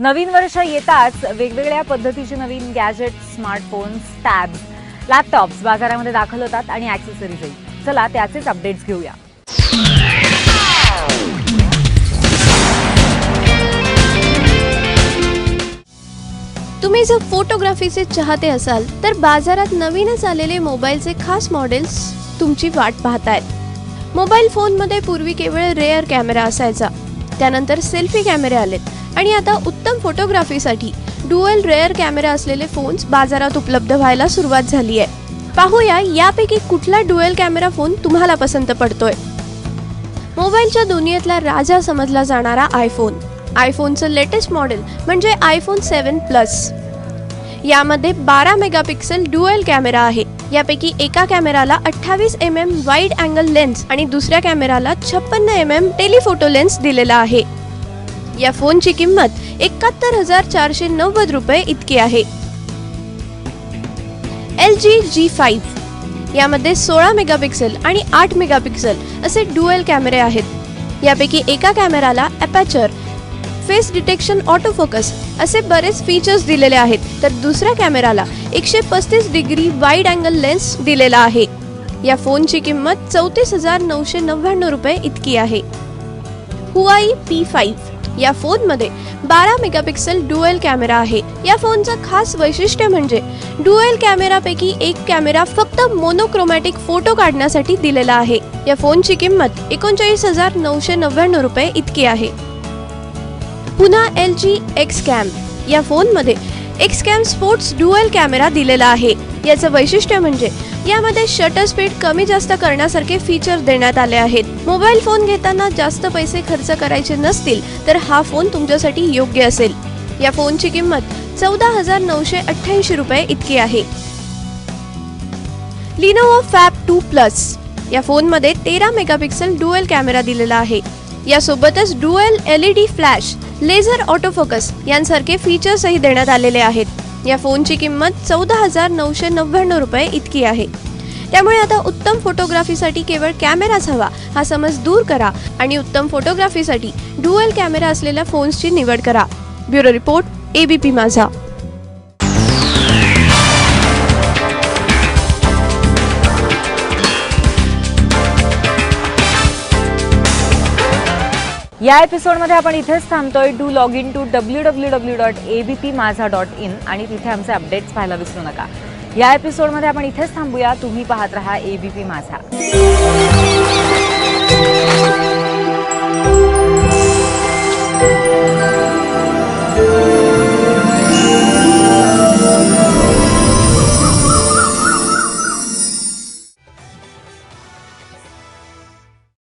नवीन वर्ष येताच वेगवेगळ्या पद्धतीचे नवीन गॅजेट स्मार्टफोन्स टॅब्स लॅपटॉप्स बाजारामध्ये दाखल होतात आणि ॲक्सेसरीजही चला त्याचेच अपडेट्स घेऊया. तुम्ही जर फोटोग्राफीचे चाहते असाल तर बाजारात नवीनच आलेले मोबाईलचे खास मॉडेल्स तुमची वाट पाहतायत. मोबाईल फोनमध्ये पूर्वी केवळ रेअर कॅमेरा असायचा. त्यानंतर सेल्फी कॅमेरे आलेत. आणि आता उत्तम फोटोग्राफीसाठी डुअल रेअर कॅमेरा असलेले फोन्स बाजारात उपलब्ध व्हायला सुरुवात झाली आहे. पाहूया यापैकी कुठला डुएल कॅमेरा फोन तुम्हाला पसंत पडतोय? मोबाईलच्या दुनियेतला राजा समजला जाणारा आयफोन आयफोनचं लेटेस्ट मॉडेल म्हणजे आयफोन सेवन प्लस यामध्ये बारा मेगापिक्सल डुएल कॅमेरा आहे. यापैकी एका कॅमेराला अठ्ठावीस M M wide angle lens आणि दुसऱ्या कॅमेराला छप्पन्न एम एम टेलिफोटो लेन्स दिलेला आहे. या फोनची किंमत एकाहत्तर हजार चारशे नव्वद रुपये इतकी आहे. एल जी जी फाईव्ह यामध्ये सोळा मेगापिक्सल आणि आठ मेगापिक्सल असे डुएल कॅमेरे आहेत. यापैकी एका कॅमेराला aperture face detection auto focus असे बरेच फीचर्स दिलेले आहेत. तर दुसऱ्या कॅमेराला एकशे पस्तीस डिग्री वाईड अँगल लेन्स दिलेला आहे. या फोनची किंमत चौतीस हजार नऊशे नव्याण्णव रुपये इतकी आहे. हुआई पी फाईव्ह या फोनमध्ये बारा मेगापिक्सल डुएल कॅमेरा आहे. या फोनचं खास वैशिष्ट्य म्हणजे डुएल कॅमेरापैकी एक कॅमेरा फक्त मोनोक्रोमॅटिक फोटो काढण्यासाठी दिलेला आहे. या फोनची किंमत एकोणचाळीस हजार नऊशे नव्याण्णव रुपये इतकी आहे. पुन्हा एल जी एक्स कॅम या फोनमध्ये X cam sports dual camera दिलेला आहे. याचं वैशिष्ट्य म्हणजे यामध्ये शटर स्पीड कमी जास्त करण्यासारखे फीचर देण्यात आले आहेत. मोबाईल फोन घेताना जास्त पैसे खर्च करायचे नसतील तर हा फोन तुमच्यासाठी योग्य असेल. या फोनची किंमत चौदा हजार नऊशे अठ्ठ्याऐंशी रुपये इतकी आहे. लिनोवो फॅब टू प्लस या फोनमध्ये तेरा मेगापिक्सल डुएल कॅमेरा दिलेला आहे. यासोबतच dual L E D flash laser autofocus यांसारखे फीचर्सही देण्यात आलेले आहेत. या फोनची किंमत चौदा हजार नऊशे नव्याण्णव रुपये इतकी आहे. त्यामुळे आता उत्तम फोटोग्राफीसाठी केवळ कॅमेराच हवा हा समज दूर करा आणि उत्तम फोटोग्राफीसाठी डुएल कॅमेरा असलेल्या फोन्सची निवड करा. ब्युरो रिपोर्ट एबीपी माझा. या एपिसोडमध्ये आपण इथेच थांबतोय. Do log in to W W W dot A B P Majha dot in आणि तिथे आमचे अपडेट्स पाहायला विसरू नका. या एपिसोडमध्ये आपण इथेच थांबूया. तुम्ही पाहत राहा एबीपी माझा.